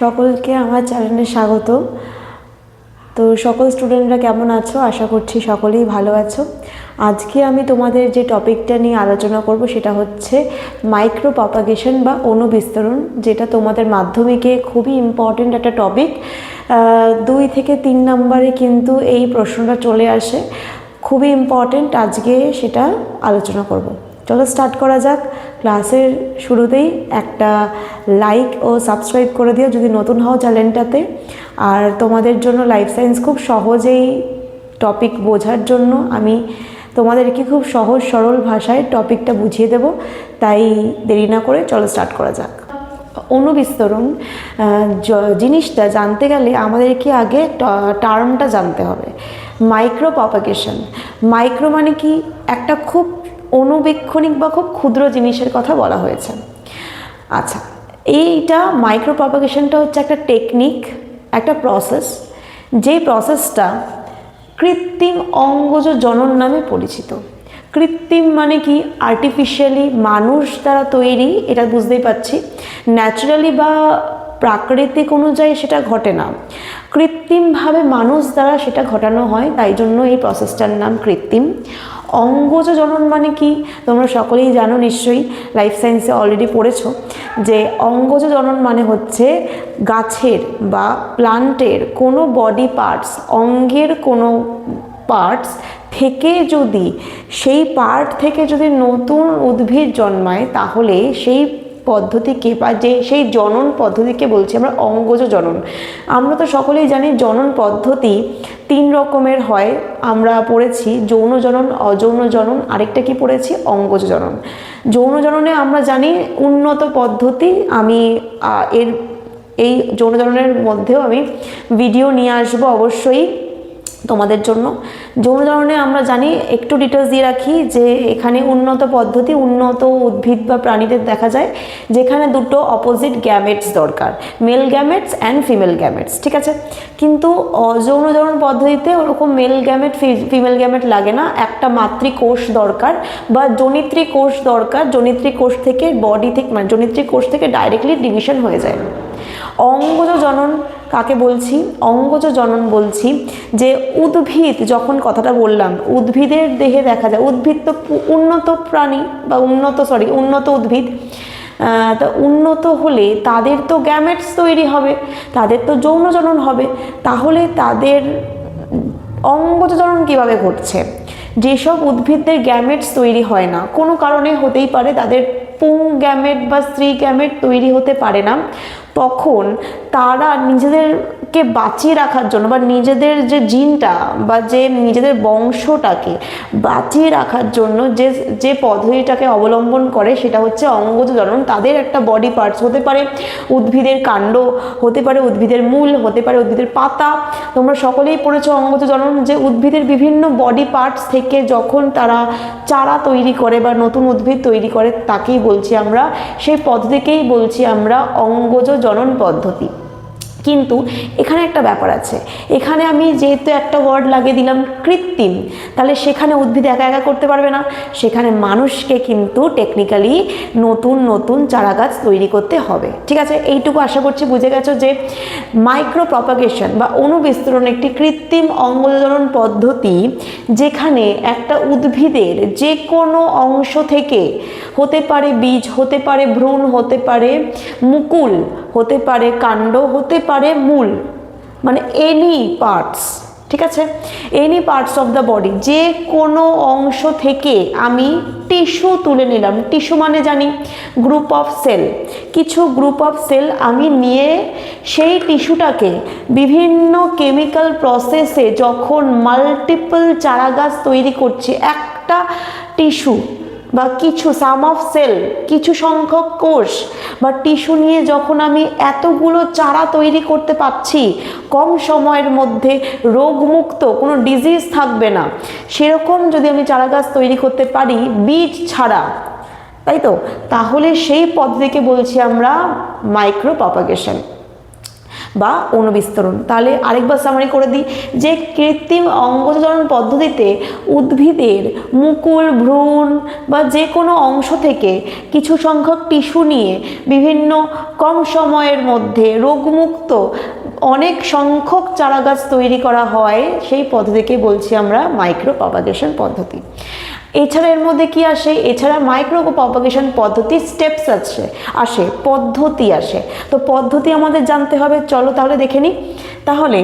সকলকে আমার চ্যানেলে স্বাগত। তো সকল স্টুডেন্টরা কেমন আছো? আশা করছি সকলেই ভালো আছো। আজকে আমি তোমাদের যে টপিকটা নিয়ে আলোচনা করব সেটা হচ্ছে মাইক্রো প্রপাগেশন বা অণুবিস্তরণ যেটা তোমাদের মাধ্যমিকে খুবই ইম্পর্টেন্ট একটা টপিক দুই থেকে তিন নম্বরে কিন্তু এই প্রশ্নটা চলে আসে। খুবই ইম্পর্টেন্ট আজকে সেটা আলোচনা করব। চলো স্টার্ট করা যাক। ক্লাসের শুরুতেই একটা লাইক ও সাবস্ক্রাইব করে দিও যদি নতুন হও চ্যানেলটাতে আর তোমাদের জন্য লাইফ সায়েন্স খুব সহজেই টপিক বোঝার জন্য আমি তোমাদেরকে খুব সহজ সরল ভাষায় টপিকটা বুঝিয়ে দেব। তাই দেরি না করে চলো স্টার্ট করা যাক। অনুবিস্তরণ জিনিসটা জানতে গেলে আমাদেরকে আগে টার্মটা জানতে হবে। মাইক্রো প্রপাগেশন মাইক্রো মানে কি? একটা খুব অণুবীক্ষণিক বা খুব ক্ষুদ্র জিনিসের কথা বলা হয়েছে। আচ্ছা এইটা মাইক্রো প্রপাগেশনটা হচ্ছে একটা টেকনিক একটা প্রসেস যে প্রসেসটা কৃত্রিম অঙ্গজ জনন নামে পরিচিত। কৃত্রিম মানে কি? আর্টিফিশিয়ালি মানুষ দ্বারা তৈরি, এটা বুঝতেই পারছি। ন্যাচারালি বা প্রাকৃতিক অনুযায়ী সেটা ঘটে না। কৃত্রিমভাবে মানুষ দ্বারা সেটা ঘটানো হয়, তাই জন্য এই প্রসেসটার নাম কৃত্রিম। অঙ্গজ জনন মানে কি? তোমরা সকলেই জানো নিশ্চয়ই লাইফ সায়েন্সে অলরেডি পড়েছ, যে অঙ্গজ জনন মানে হচ্ছে গাছের বা প্লান্টের কোনো বডি পার্টস অঙ্গের কোনো পার্টস থেকে যদি, সেই পার্ট থেকে যদি নতুন উদ্ভিদ জন্মায়, তাহলে সেই পদ্ধতিকে বা যে সেই জনন পদ্ধতিকে বলছি আমরা, অঙ্গজ জনন। আমরা তো সকলেই জানি জনন পদ্ধতি তিন রকমের হয়। আমরা পড়েছি যৌন জনন, অযৌন জনন, আরেকটা কি পড়েছি? অঙ্গজ জনন। যৌন জননে আমরা জানি উন্নত পদ্ধতি। আমি এর, এই যৌন জননের মধ্যেও আমি ভিডিও নিয়ে আসব অবশ্যই। তোমাদের জন্য। যৌন ধরনে আমরা জানি, একটু ডিটেলস দিয়ে রাখি যে এখানে উন্নত পদ্ধতি, উন্নত উদ্ভিদ বা প্রাণীদের দেখা যায়, যেখানে দুটো অপোজিট গ্যামেটস দরকার male gametes and female gametes ঠিক আছে? কিন্তু অযৌন ধরন পদ্ধতিতে ওরকম মেল গ্যামেট ফিমেল গ্যামেট লাগে না। একটা মাতৃকোষ দরকার বা জনিত্রী কোষ দরকার। জনিত্রী কোষ থেকে বডি থেকে মানে জনিত্রী কোষ থেকে ডাইরেক্টলি ডিভিশন হয়ে যায়। অঙ্গজ জনন কাকে বলছি? অঙ্গজ জনন বলছি যে উদ্ভিদ, যখন কথাটা বললাম, উদ্ভিদের দেহে দেখা যায়, উদ্ভিদ তো উন্নত প্রাণী বা উন্নত সরি উন্নত উদ্ভিদ তা উন্নত হলে তাদের তো গ্যামেটস তৈরি হবে, তাদের তো যৌন জনন হবে, তাহলে তাদের অঙ্গজ জনন কীভাবে ঘটছে? যেসব উদ্ভিদদের গ্যামেটস তৈরি হয় না, কোনো কারণে হতেই পারে তাদের পুং গ্যামেট বা স্ত্রী গ্যামেট তৈরি হতে পারে না। তখন তারা নিজেদেরকে বাঁচিয়ে রাখার জন্য বা নিজেদের যে জিনটা বা যে নিজেদের বংশটাকে বাঁচিয়ে রাখার জন্য যে যে পদ্ধতিটাকে অবলম্বন করে সেটা হচ্ছে অঙ্গজ জনন। তাদের একটা বডি পার্টস হতে পারে উদ্ভিদের কাণ্ড, হতে পারে উদ্ভিদের মূল, হতে পারে উদ্ভিদের পাতা। তোমরা সকলেই পড়েছো অঙ্গজ জনন যে উদ্ভিদের বিভিন্ন বডি পার্টস থেকে যখন তারা চারা তৈরি করে বা নতুন উদ্ভিদ তৈরি করে, তাকেই বলছি আমরা। সেই পদ্ধতিকেই বলছি আমরা অঙ্গজ জনন পদ্ধতি। কিন্তু এখানে একটা ব্যাপার আছে। এখানে আমি যেহেতু একটা ওয়ার্ড লাগিয়ে দিলাম কৃত্রিম, তাহলে সেখানে উদ্ভিদ একা একা করতে পারবে না। সেখানে মানুষকে কিন্তু টেকনিক্যালি নতুন নতুন চারা গাছ তৈরি করতে হবে। ঠিক আছে? এইটুকু আশা করছি বুঝে গেছো যে মাইক্রো প্রপাগেশন বা অনুবিস্তরণ একটি কৃত্রিম অঙ্গজনন পদ্ধতি যেখানে একটা উদ্ভিদের যে কোনো অংশ থেকে হতে পারে বীজ, হতে পারে ভ্রূণ, হতে পারে মুকুল, হতে পারে কাণ্ড, হতে পারে মূল মানে এনি পার্টস ঠিক আছে? Any parts of the body যে কোনো অংশ থেকে আমি টিস্যু তুলে নিলাম। টিস্যু মানে জানি গ্রুপ অফ সেল কিছু গ্রুপ অফ সেল আমি নিয়ে সেই টিস্যুটাকে বিভিন্ন কেমিক্যাল প্রসেসে যখন মাল্টিপল চারাগাছ তৈরি করছি, একটা টিস্যু বা কিছু সাম অফ সেল কিছু সংখ্যক কোষ বা টিস্যু নিয়ে যখন আমি এতগুলো চারা তৈরি করতে পারছি, কম সময়ের মধ্যে রোগমুক্ত, কোনো ডিজিজ থাকবে না। সেরকম যদি আমি চারা গাছ তৈরি করতে পারি, বীজ ছাড়া, তাই তো? তাহলে সেই পদ্ধতিকে বলছি আমরা মাইক্রো প্রপাগেশন বা অনুবিস্তরণ। তাহলে আরেকবার সামারি করে দিই যে কৃত্রিম অঙ্গজনন পদ্ধতিতে উদ্ভিদের মুকুল, ভ্রূণ বা যে কোনো অংশ থেকে কিছু সংখ্যক টিস্যু নিয়ে বিভিন্ন কম সময়ের মধ্যে রোগমুক্ত অনেক সংখ্যক চারাগাছ তৈরি করা হয়, সেই পদ্ধতিকে বলছি আমরা মাইক্রো প্রপাগেশন পদ্ধতি। এছাড়া এর মধ্যে কি আসে? এছাড়া মাইক্রো প্রপাগেশন পদ্ধতি স্টেপস আছে আসে, পদ্ধতি আসে। তো পদ্ধতি আমাদের জানতে হবে। চলো তাহলে দেখে নিই। তাহলে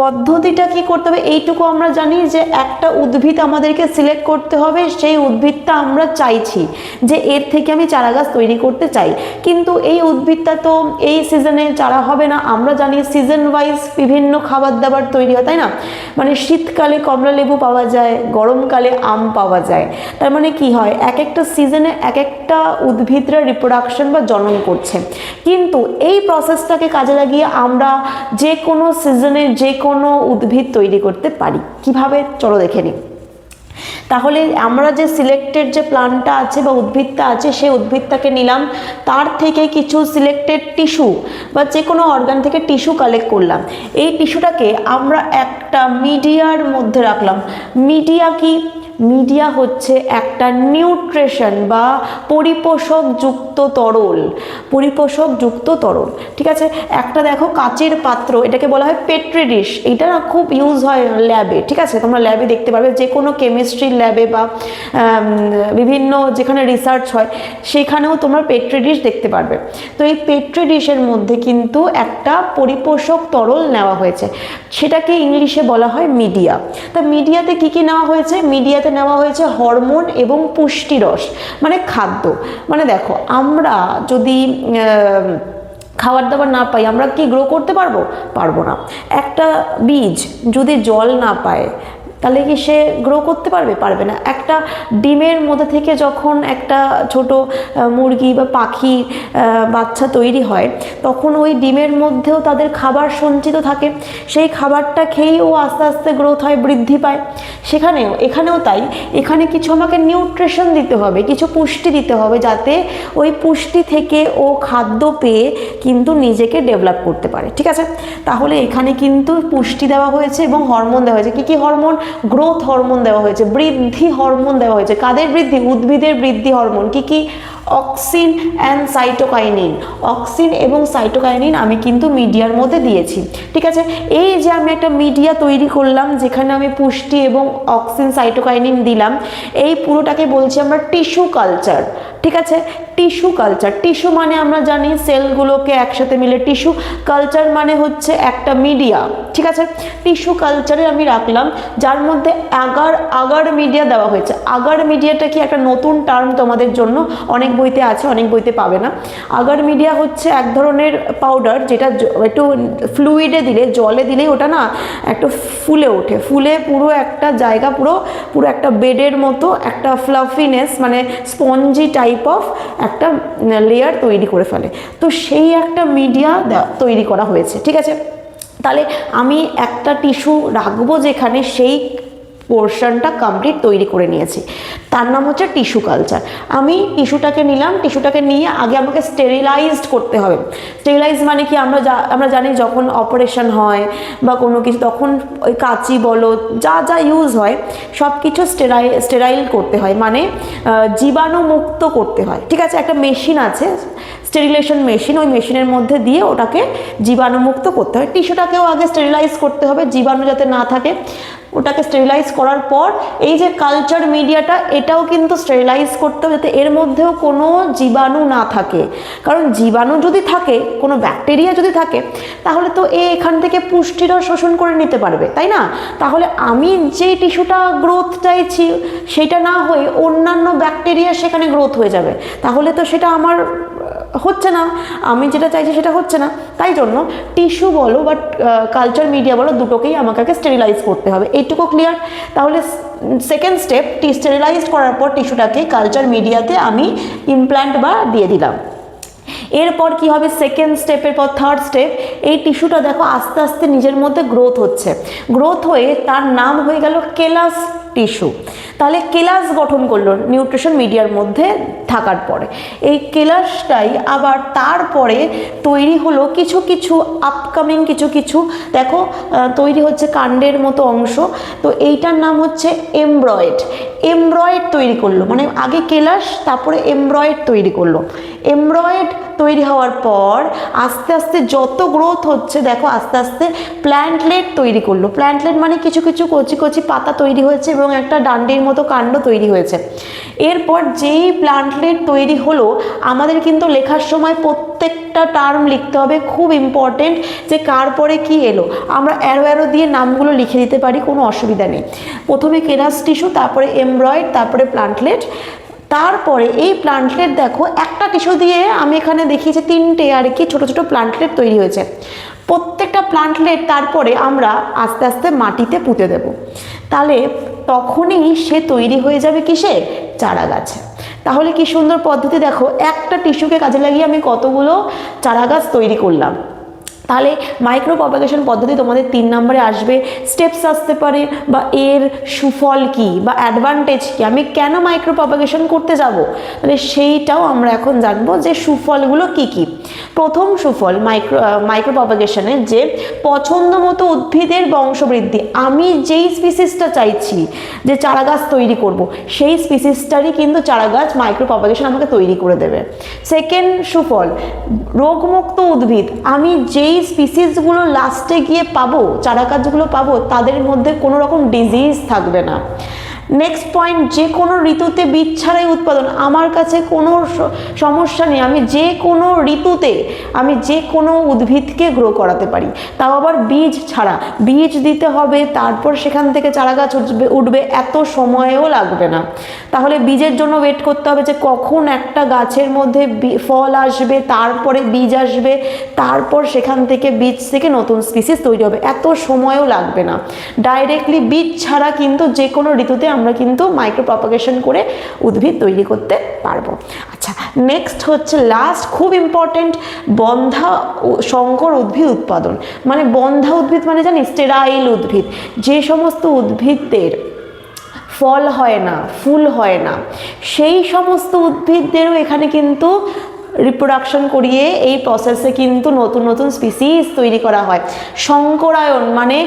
পদ্ধতিটা কি করতে হবে? এইটুকু আমরা জানি যে একটা উদ্ভিদ আমাদেরকে সিলেক্ট করতে হবে, সেই উদ্ভিদটা আমরা চাইছি যে এর থেকে আমি চারা গাছ তৈরি করতে চাই। কিন্তু এই উদ্ভিদটা তো এই সিজনে চারা হবে না। আমরা জানি সিজন ওয়াইজ বিভিন্ন খাবার দাবার তৈরি হয়, তাই না? মানে শীতকালে কমলা লেবু পাওয়া যায়, গরমকালে আম পাওয়া যায়। তার মানে কি হয়? এক একটা সিজনে এক একটা উদ্ভিদরা রিপ্রোডাকশন বা জন্ম করছে। কিন্তু এই প্রসেসটাকে কাজে লাগিয়ে আমরা যে কোনো সিজনে যে কোনো উদ্ভিদ তৈরি করতে পারি। কীভাবে? চলো দেখে নিই। তাহলে আমরা যে সিলেক্টেড যে প্লান্টটা আছে বা উদ্ভিদটা আছে, সেই উদ্ভিদটাকে নিলাম। তার থেকে কিছু সিলেক্টেড টিস্যু বা যে কোনো অর্গান থেকে টিস্যু কালেক্ট করলাম। এই টিস্যুটাকে আমরা একটা মিডিয়ার মধ্যে রাখলাম। মিডিয়া কি? মিডিয়া হচ্ছে একটা নিউট্রেশন বা পরিপোষক যুক্ত তরল পরিপোষক যুক্ত তরল, ঠিক আছে? একটা দেখো কাচের পাত্র, এটাকে বলা হয় পেট্রি ডিশ এটা না খুব ইউজ হয় ল্যাবে ঠিক আছে? তোমরা ল্যাবে দেখতে পারবে যে কোনো কেমিস্ট্রির ল্যাবে বা বিভিন্ন যেখানে রিসার্চ হয়, সেখানেও তোমরা পেট্রি ডিশ দেখতে পারবে। তো এই পেট্রি ডিশের মধ্যে কিন্তু একটা পরিপোষক তরল নেওয়া হয়েছে, সেটাকে ইংলিশে বলা হয় মিডিয়া তা মিডিয়াতে কি কি নেওয়া হয়েছে? মিডিয়াতে নেওয়া হয়েছে হরমোন এবং পুষ্টিরস মানে খাদ্য। মানে দেখো, আমরা যদি খাবার দাবার না পাই, আমরা কি গ্রো করতে পারব? পারব না। একটা বীজ যদি জল না পায় তাহলে কি সে গ্রো করতে পারবে? পারবে না। একটা ডিমের মধ্যে থেকে যখন একটা ছোট মুরগি বা পাখি বাচ্চা তৈরি হয়, তখন ওই ডিমের মধ্যেও তাদের খাবার সঞ্চিত থাকে। সেই খাবারটা খেয়েই ও আস্তে আস্তে গ্রোথ হয়, বৃদ্ধি পায়। সেখানেও, এখানেও তাই। এখানে কিছু আমাকে নিউট্রিশন দিতে হবে, কিছু পুষ্টি দিতে হবে যাতে ওই পুষ্টি থেকে ও খাদ্য পেয়ে কিন্তু নিজেকে ডেভেলপ করতে পারে, ঠিক আছে? তাহলে এখানে কিন্তু পুষ্টি দেওয়া হয়েছে এবং হরমোন দেওয়া হয়েছে। কি কি হরমোন গ্রোথ হরমোন দেওয়া হয়েছে, বৃদ্ধি হরমোন দেওয়া হয়েছে। কাদের বৃদ্ধি? উদ্ভিদের বৃদ্ধি হরমোন কি কি? অক্সিন অ্যান্ড সাইটোকাইনিন অক্সিন এবং সাইটোকাইনিন আমি কিন্তু মিডিয়ার মধ্যে দিয়েছি। ঠিক আছে? এই যে আমি একটা মিডিয়া তৈরি করলাম, যেখানে আমি পুষ্টি এবং অক্সিন সাইটোকাইনিন দিলাম, এই পুরোটাকে বলছি আমরা টিস্যু কালচার ঠিক আছে? টিস্যু কালচার টিস্যু মানে আমরা জানি সেলগুলোকে একসাথে মিলে টিস্যু কালচার মানে হচ্ছে একটা মিডিয়া। ঠিক আছে? টিস্যু কালচারে আমি রাখলাম, যার মধ্যে আগার আগার মিডিয়া দেওয়া হয়েছে। আগার মিডিয়াটা কি একটা নতুন টার্ম তোমাদের জন্য? অনেক বইতে আছে, অনেক বইতে পাবে না। আগার মিডিয়া হচ্ছে এক ধরনের পাউডার যেটা একটু ফ্লুইডে দিলে, জলে দিলেই ওটা না একটু ফুলে ওঠে। ফুলে পুরো একটা জায়গা, পুরো পুরো একটা বেডের মতো একটা ফ্লাফিনেস মানে স্পঞ্জি টাইপ অফ একটা লেয়ার তৈরি করে ফেলে। তো সেই একটা মিডিয়া তৈরি করা হয়েছে। ঠিক আছে? তাহলে আমি একটা টিস্যু রাখব যেখানে সেই পোর্শনটা কমপ্লিট তৈরি করে নিয়েছি। তার নাম হচ্ছে টিস্যু কালচার। আমি টিস্যুটাকে নিলাম, টিস্যুটাকে নিয়ে আগে আমাকে স্টেরিলাইজড করতে হবে। স্টেরিলাইজ মানে কি? আমরা যা আমরা জানি যখন অপারেশন হয় বা কোনো কিছু, তখন ওই কাঁচি বলো, যা যা ইউজ হয় সব কিছু স্টেরাই স্টেরাইল করতে হয়। মানে জীবাণুমুক্ত করতে হয়। ঠিক আছে? একটা মেশিন আছে স্টেরিলেশন মেশিন ওই মেশিনের মধ্যে দিয়ে ওটাকে জীবাণুমুক্ত করতে হয়। টিস্যুটাকেও আগে স্টেরিলাইজ করতে হবে, জীবাণু যাতে না থাকে। ওটাকে স্টেরিলাইজ করার পর এই যে কালচার মিডিয়াটা এটাও কিন্তু স্টেরিলাইজ করতে হবে, যাতে এর মধ্যেও কোনো জীবাণু না থাকে। কারণ জীবাণু যদি থাকে, কোনো ব্যাকটেরিয়া যদি থাকে, তাহলে তো এ এখান থেকে পুষ্টিরস শোষণ করে নিতে পারবে, তাই না? তাহলে আমি যে টিস্যুটা গ্রোথ চাইছি, সেটা না হয়ে অন্যান্য ব্যাকটেরিয়া সেখানে গ্রোথ হয়ে যাবে। তাহলে তো সেটা আমার হচ্ছে না। আমি যেটা চাইছি সেটা হচ্ছে না। তাই জন্য টিস্যু বলো বা কালচার মিডিয়া বলো দুটোকেই আমাকে স্টেরিলাইজ করতে হবে। এইটুকু ক্লিয়ার তাহলে সেকেন্ড স্টেপ টি স্টেরিলাইজ করার পর টিস্যুটাকে কালচার মিডিয়াতে আমি ইমপ্ল্যান্ট বা দিয়ে দিলাম। এরপর কি হবে? সেকেন্ড স্টেপের পর থার্ড স্টেপ এই টিস্যুটা দেখো আস্তে আস্তে নিজের মধ্যে গ্রোথ হচ্ছে। গ্রোথ হয়ে তার নাম হয়ে গেল কেলাস। টিস্যু। তাহলে কেলাস গঠন করল নিউট্রিশন মিডিয়ার মধ্যে থাকার পরে। এই কেলাসটাই আবার তারপরে তৈরি হলো কিছু কিছু আপকামিং কিছু কিছু, দেখো তৈরি হচ্ছে কাণ্ডের মতো অংশ। তো এইটার নাম হচ্ছে এমব্রয়েড। এমব্রয়েড তৈরি করল মানে আগে কেলাস, তারপরে এমব্রয়েড তৈরি করল। এমব্রয়েড তৈরি হওয়ার পর আস্তে আস্তে যত গ্রোথ হচ্ছে, দেখো, আস্তে আস্তে প্ল্যান্টলেট তৈরি করল। প্ল্যান্টলেট মানে কিছু কিছু কচি কচি পাতা তৈরি হয়েছে একটা ডান্ডির মতো কাণ্ড তৈরি হয়েছে। এরপর যেই প্লান্টলেট তৈরি হলো, আমাদের কিন্তু লেখার সময় প্রত্যেকটা টার্ম লিখতে হবে খুব ইম্পর্টেন্ট যে কার পরে কি এলো। আমরা অ্যারো অ্যারো দিয়ে নামগুলো লিখে দিতে পারি, কোনো অসুবিধা নেই। প্রথমে কেরাস টিস্যু, তারপরে এমব্রয়েড, তারপরে প্লান্টলেট। তারপরে এই প্লান্টলেট দেখো, একটা টিস্যু দিয়ে আমি এখানে দেখি যে তিনটে আর কি ছোটো ছোটো প্লান্টলেট তৈরি হয়েছে। প্রত্যেকটা প্লান্টলেট তারপরে আমরা আস্তে আস্তে মাটিতে পুঁতে দেব। তাহলে তখনই সে তৈরি হয়ে যাবে কিসে চারা গাছে তাহলে কি সুন্দর পদ্ধতি? দেখো, একটা টিস্যুকে কাজে লাগিয়ে আমি কতগুলো চারা গাছ তৈরি করলাম। তাহলে মাইক্রো প্রপাগেশন পদ্ধতি তোমাদের তিন নম্বরে আসবে। স্টেপস আসতে পারে বা এর সুফল কি বা অ্যাডভান্টেজ কি? আমি কেন মাইক্রো প্রপাগেশন করতে যাব? তাহলে সেইটাও আমরা এখন জানব যে সুফলগুলো কি কি। প্রথম সুফল মাইক্রো মাইক্রো যে পছন্দ মতো উদ্ভিদের বংশবৃদ্ধি, আমি যেই স্পিসিসটা চাইছি যে চারা গাছ তৈরি করব, সেই স্পিসিসটারই কিন্তু চারা গাছ মাইক্রো প্রপাগেশন আমাকে তৈরি করে দেবে। সেকেন্ড সুফল, রোগমুক্ত উদ্ভিদ, আমি যেই স্পিসিসগুলো লাস্টে গিয়ে পাবো চারা গাছগুলো পাবো, তাদের মধ্যে কোনো রকম ডিজিজ থাকবে না। নেক্সট পয়েন্ট যে কোনো ঋতুতে বীজ ছাড়াই উৎপাদন। আমার কাছে কোনো সমস্যা নেই। আমি যে কোনো ঋতুতে, আমি যে কোনো উদ্ভিদকে গ্রো করাতে পারি। তাও আবার বীজ ছাড়া। বীজ দিতে হবে, তারপর সেখান থেকে চারা গাছ উঠবে উঠবে, এত সময়ও লাগবে না। তাহলে বীজের জন্য ওয়েট করতে হবে যে কখন একটা গাছের মধ্যে ফল আসবে, তারপরে বীজ আসবে, তারপর সেখান থেকে বীজ থেকে নতুন স্পিসিস তৈরি হবে। এত সময়ও লাগবে না। ডাইরেক্টলি বীজ ছাড়া কিন্তু যে কোনো ঋতুতে আমরা কিন্তু মাইক্রো প্রপাগেশন করে উদ্ভিদ তৈরি করতে পারব। আচ্ছা নেক্সট হচ্ছে লাস্ট খুব ইম্পর্টেন্ট বন্ধা সংকর উদ্ভিদ উৎপাদন। মানে বন্ধা উদ্ভিদ মানে জানি স্টেরাইল উদ্ভিদ। যে সমস্ত উদ্ভিদদের ফল হয় না, ফুল হয় না, সেই সমস্ত উদ্ভিদদেরও এখানে কিন্তু রিপ্রোডাকশন করিয়ে এই প্রসেসে কিন্তু নতুন নতুন স্পিসিস তৈরি করা হয়। সংকরায়ন মানে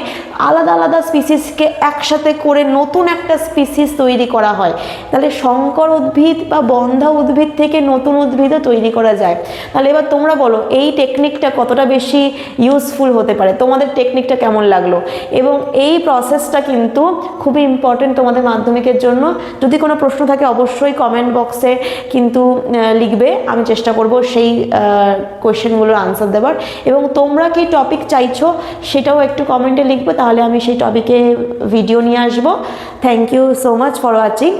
আলাদা আলাদা স্পিসিসকে একসাথে করে নতুন একটা স্পিসিস তৈরি করা হয়। তাহলে সংকর উদ্ভিদ বা বন্ধা উদ্ভিদ থেকে নতুন উদ্ভিদও তৈরি করা যায়। তাহলে এবার তোমরা বলো, এই টেকনিকটা কতটা বেশি ইউজফুল হতে পারে? তোমাদের টেকনিকটা কেমন লাগল? এবং এই প্রসেসটা কিন্তু খুবই ইম্পর্টেন্ট তোমাদের মাধ্যমিকের জন্য। যদি কোনো প্রশ্ন থাকে, অবশ্যই কমেন্ট বক্সে কিন্তু লিখবে, আমি চেষ্টা করব সেই কোয়েশ্চেনগুলোর আনসার দেবার। এবং তোমরা কি টপিক চাইছো সেটাও একটু কমেন্টে লিখবে, তাহলে আমি সেই টপিকে ভিডিও নিয়ে আসব। Thank you so much for watching